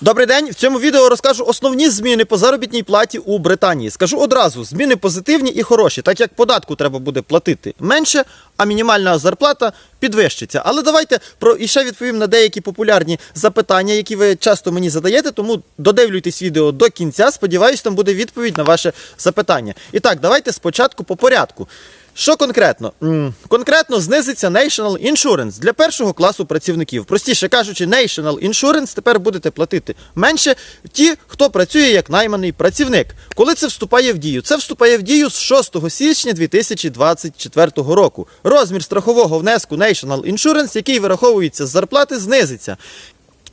Добрий день. В цьому відео розкажу основні зміни по заробітній платі у Британії. Скажу одразу: зміни позитивні і хороші, так як податку треба буде платити менше, а мінімальна зарплата підвищиться. Але давайте про і ще відповім на деякі популярні запитання, які ви часто мені задаєте. Тому додивлюйтесь відео до кінця. Сподіваюсь, там буде відповідь на ваше запитання. І так, давайте спочатку по порядку. Що конкретно? Конкретно знизиться National Insurance для першого класу працівників. Простіше кажучи, National Insurance тепер будете платити менше ті, хто працює як найманий працівник. Коли це вступає в дію? Це вступає в дію з 6 січня 2024 року. Розмір страхового внеску National Insurance, який вираховується з зарплати, знизиться.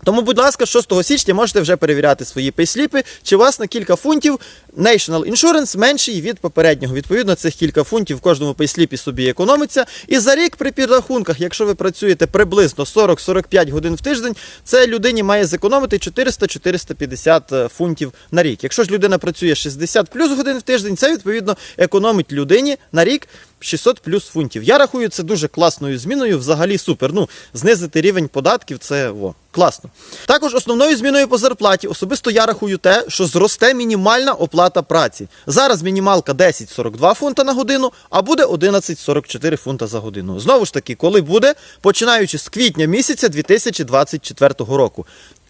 Тому, будь ласка, з 6 січня можете вже перевіряти свої пейсліпи, чи у вас на кілька фунтів National Insurance менший від попереднього. Відповідно, цих кілька фунтів в кожному пейсліпі собі економиться. І за рік при підрахунках, якщо ви працюєте приблизно 40-45 годин в тиждень, це людині має зекономити 400-450 фунтів на рік. Якщо ж людина працює 60 плюс годин в тиждень, це відповідно економить людині на рік 600 плюс фунтів. Я рахую це дуже класною зміною. Взагалі супер. Ну, знизити рівень податків це о, класно. Також основною зміною по зарплаті особисто я рахую те, що зросте мінімальна оплата праці. Зараз мінімалка 10,42 фунта на годину, а буде 11,44 фунта за годину. Знову ж таки, коли буде, починаючи з квітня місяця 2024 року.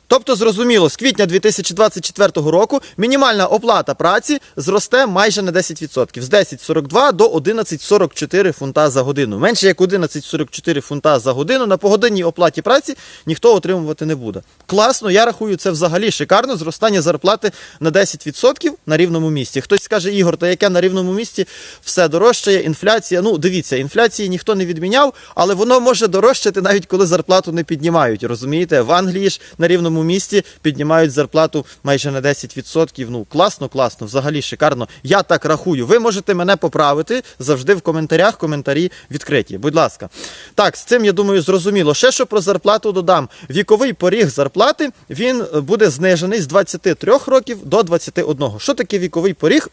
Тобто, зрозуміло, з квітня 2024 року мінімальна оплата праці зросте майже на 10%, з 10,42 до 11,44 фунта за годину. Менше як 11,44 фунта за годину на погодинній оплаті праці ніхто отримувати не буде. Класно, я рахую, це взагалі шикарно. Зростання зарплати на 10% на рівному місці. Хтось скаже, Ігор, та яке на рівному місці все дорожчає, інфляція. Ну, дивіться, інфляції ніхто не відміняв, але воно може дорожчати навіть коли зарплату не піднімають. Розумієте? В Англії ж на рівному місці піднімають зарплату майже на 10%. Ну, класно, класно, взагалі шикарно. Я так рахую. Ви можете мене поправити завжди в коментарях. Коментарі відкриті. Будь ласка. Так, з цим я думаю, зрозуміло. Ще що про зарплату додам. Віковий поріг зарплати він е, буде знижений з 23 років до 21. Що таке віковий поріг?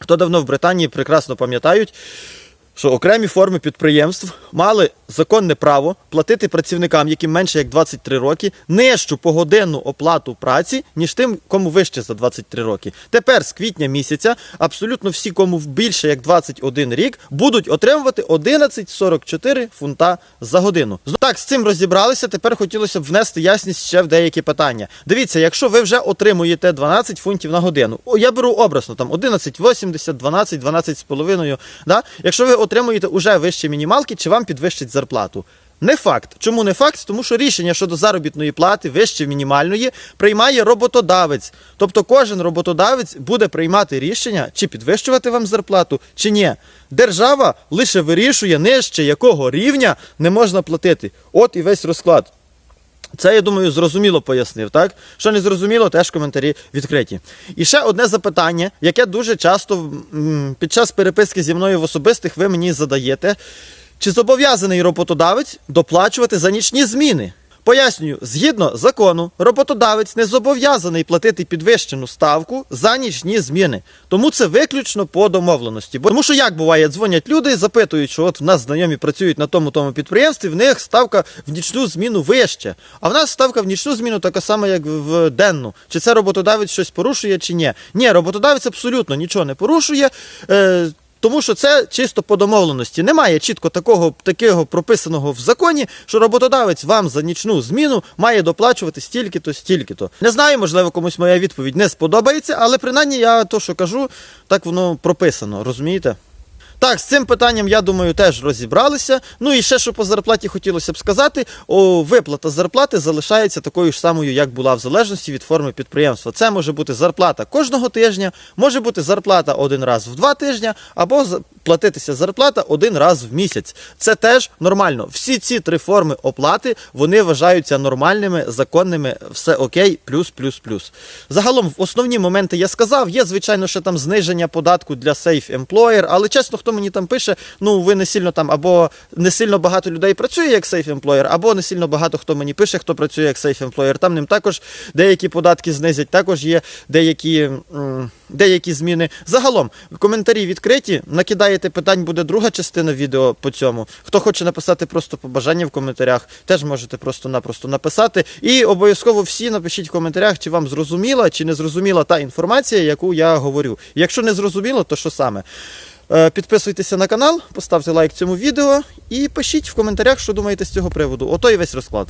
Хто давно в Британії прекрасно пам'ятають, що окремі форми підприємств мали законне право платити працівникам, яким менше як 23 роки, нижчу погодинну оплату праці, ніж тим, кому вище за 23 роки. Тепер з квітня місяця абсолютно всі, кому більше як 21 рік, будуть отримувати 11,44 фунта за годину. Так, з цим розібралися. Тепер хотілося б внести ясність ще в деякі питання. Дивіться, якщо ви вже отримуєте 12 фунтів на годину, я беру образно там 11,80, 12, 12 з половиною. Да? Якщо ви отримуєте уже вищі мінімалки, чи вам підвищать зарплату? Не факт. Чому не факт? Тому що рішення щодо заробітної плати вище мінімальної приймає роботодавець. Тобто кожен роботодавець буде приймати рішення, чи підвищувати вам зарплату, чи ні. Держава лише вирішує нижче якого рівня не можна платити. От і весь розклад. Це, я думаю, зрозуміло пояснив, так? Що не зрозуміло, теж коментарі відкриті. І ще одне запитання, яке дуже часто під час переписки зі мною в особистих ви мені задаєте. Чи зобов'язаний роботодавець доплачувати за нічні зміни? Пояснюю, згідно закону, роботодавець не зобов'язаний платити підвищену ставку за нічні зміни. Тому це виключно по домовленості. Бо тому що як буває, дзвонять люди, запитують, що от в нас знайомі працюють на тому тому підприємстві, в них ставка в нічну зміну вища. А в нас ставка в нічну зміну така сама, як в денну. Чи це роботодавець щось порушує, чи ні? Ні, роботодавець абсолютно нічого не порушує. Е, тому що це чисто по домовленості. Немає чітко такого такого прописаного в законі, що роботодавець вам за нічну зміну має доплачувати стільки-то, стільки-то. Не знаю, можливо, комусь моя відповідь не сподобається, але принаймні я то, що кажу, так воно прописано, розумієте? Так, з цим питанням, я думаю, теж розібралися. Ну і ще що по зарплаті хотілося б сказати, о, виплата зарплати залишається такою ж самою, як була в залежності від форми підприємства. Це може бути зарплата кожного тижня, може бути зарплата один раз в два тижні, або платитися зарплата один раз в місяць. Це теж нормально. Всі ці три форми оплати вони вважаються нормальними, законними, все окей, плюс, плюс, плюс. Загалом, основні моменти я сказав. Є, звичайно, ще там зниження податку для Safe Employer, але чесно, хто мені там пише, ну ви не сильно там, або не сильно багато людей працює як Safe Employer, або не сильно багато хто мені пише, хто працює як Safe Employer. Там ним також деякі податки знизять, також є деякі, деякі зміни. Загалом, коментарі відкриті, накидаєте питань, буде друга частина відео по цьому. Хто хоче написати просто побажання в коментарях, теж можете просто-напросто написати. І обов'язково всі напишіть в коментарях, чи вам зрозуміла, чи не зрозуміла та інформація, яку я говорю. Якщо не зрозуміло, то що саме? Е, Підписуйтеся на канал, поставте лайк цьому відео і пишіть в коментарях, що думаєте з цього приводу. Ото і весь розклад.